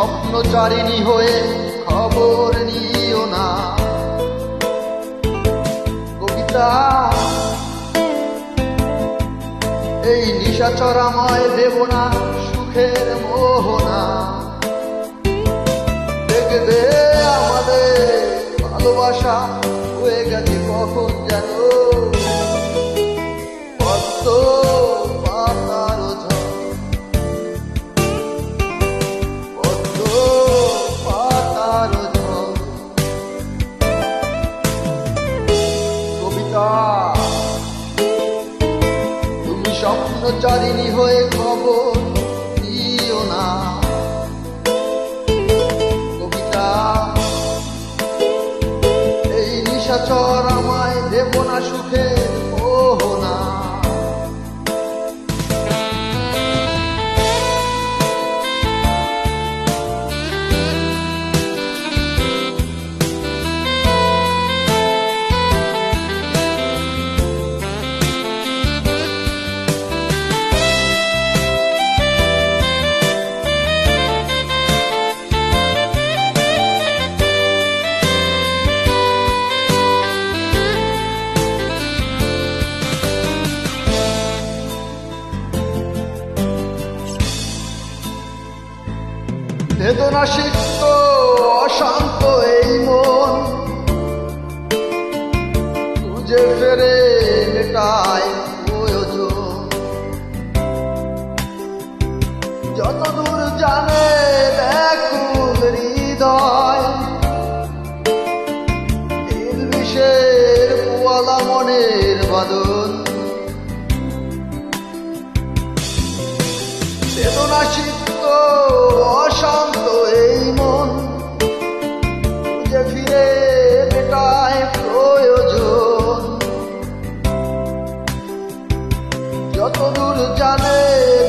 স্বপ্নচারিণী হয়ে খবর নিও না। কবিতা, এই নিশাচরাময় দেব না সুখের মোহনা। দেখবে আমাদের ভালোবাসা হয়ে গেছে। বেদনা সিক্ত, অশান্ত এই মন। খুঁজে ফেরে মেটায় প্রয়োজন। যত দূর জানে হৃদয় মনের বেদনা সিক্ত যত দূর জানে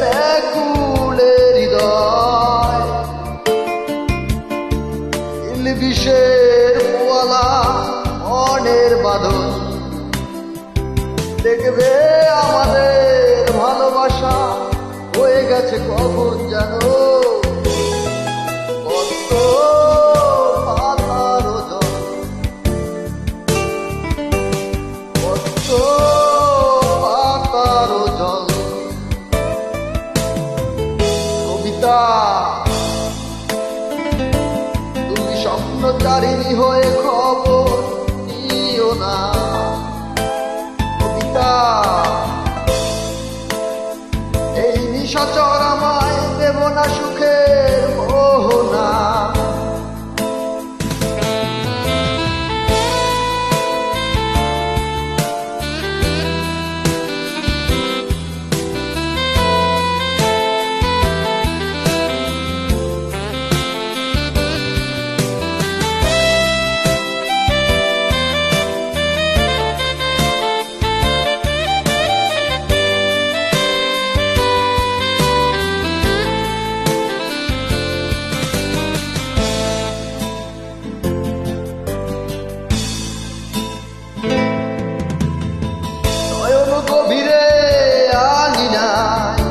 ব্যাকুলে হৃদয়। ইলবিশের পোয়ালা অনের বাঁধন। দেখবে আমাদের ভালোবাসা হয়ে গেছে কখন জানো স্বপ্নচারিণী হয়ে খবর নিও না। গভীরে আনি নাই।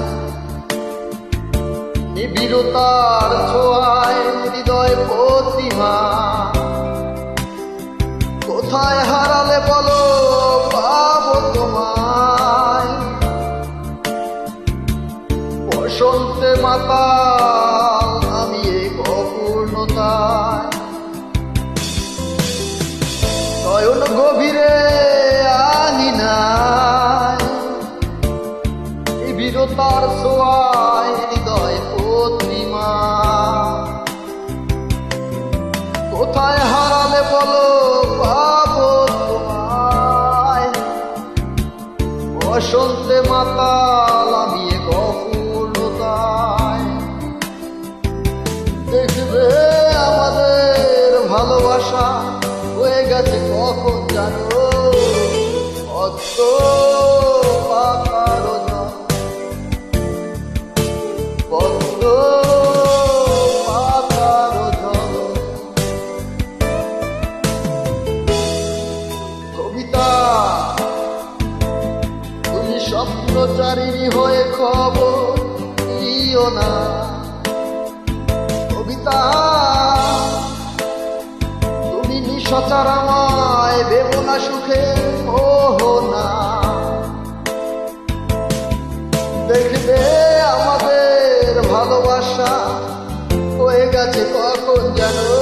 নিবিড়তার ছোঁয়ায় হৃদয় প্রতিমা। কোথায় হারালে বলো, পাবো তোমায়। বসন্তে মাতা আমি এক অপূর্ণতায়। নয়ন গভীরে বসন্তে খবর দিও না। কবিতা, তুমি নিশচার আমায় সুখে ও না। দেখবে আমাদের ভালোবাসা হয়ে গেছে কখন জানো